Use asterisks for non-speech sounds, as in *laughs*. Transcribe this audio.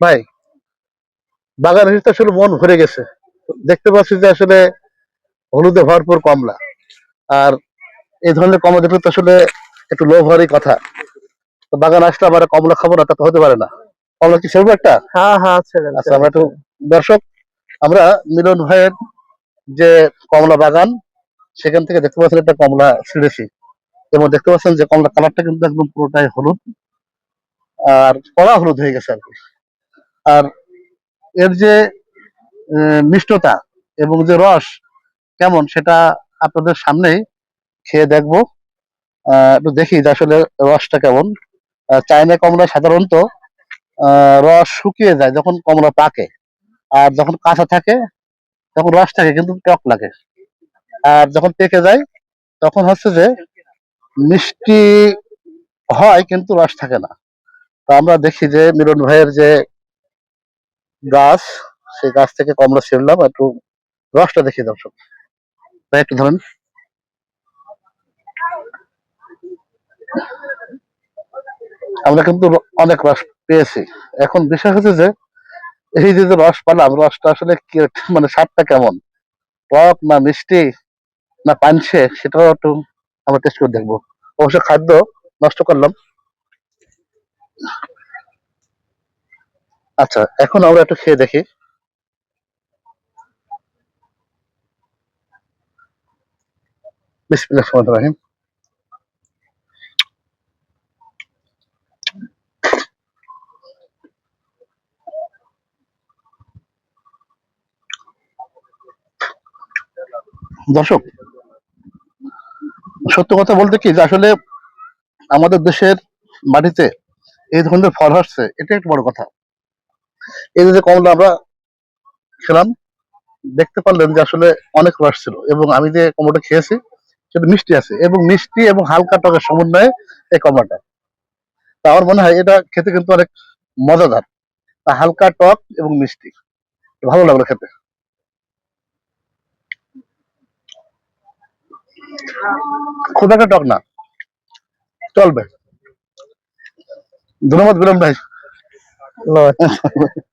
ভাই বাগানের ভিতরে আসলে মন ভরে গেছে। দেখতে পাচ্ছি যে আসলে হলুদে ভরপুর কমলা। আর এই ধরনের কমলা দেখলে তো আসলে একটু লোভ হওয়ারই কথা। তো বাগান আসলে আবার কমলা খাব না তা তো হতে পারে না। কমলা কি সেরকম একটা? হ্যাঁ হ্যাঁ আচ্ছা আমরা একটু দর্শক আমরা মিলন ভাইয়ের যে কমলা বাগান সেখান থেকে দেখতে পাচ্ছেন একটা কমলা ছিঁড়েছি। এবং দেখতে পাচ্ছেন যে কমলা কালারটা কিন্তু একদম পুরোটাই হলুদ। আর কড়া হলুদ হয়ে গেছে আর কি। আর এর যে মিষ্টতা এবং যে রস কেমন সেটা আপনাদের সামনেই খেয়ে দেখব। একটু দেখি যে আসলে রসটা কেমন। চায়না কমলা সাধারণত রস শুকিয়ে যায় যখন কমলা পাকে। আর যখন কাঁচা থাকে, তখন রস থাকে কিন্তু টক লাগে। আর যখন পেকে যায়, তখন হচ্ছে যে মিষ্টি হয় কিন্তু রস থাকে না। তো আমরা দেখি যে মিলন ভাইয়ের যে গাছ সেই গাছ থেকে কমলা ছিঁড়লাম, একটু রসটা দেখি দর্শক ভাই, একটু ধরেন। আমরা কিন্তু অনেক রস পেয়েছি। এখন বিষয় হচ্ছে যে, এই যে রস পেলাম, রসটা আসলে মানে স্বাদটা কেমন? টক না মিষ্টি না পানসে সেটাও একটু আমরা টেস্ট করে দেখব। অবশ্য খাদ্য নষ্ট করলাম। আচ্ছা এখন আমরা একটু খেয়ে দেখি। রহিম। দর্শক, সত্য কথা বলতে কি যে আসলে আমাদের দেশের মাটিতে এই ধরনের ফল আসছে, এটা একটা বড় কথা। এই যে কমলা আমরা খেলাম, দেখতে পারলেন যে আসলে অনেক রস ছিল এবং আমি যে কমলাটা খেয়েছি সেটা মিষ্টি আছে এবং মিষ্টি এবং হালকা টকের সমন্বয়ে এই কমলাটা তা আমার মনে হয় এটা খেতে কিন্তু অনেক মজাদার। হালকা টক এবং মিষ্টি, ভালো লাগল খেতে। খুব একটা টক না, চলবে। ধন্যবাদ বিরম ভাই। Lord. *laughs*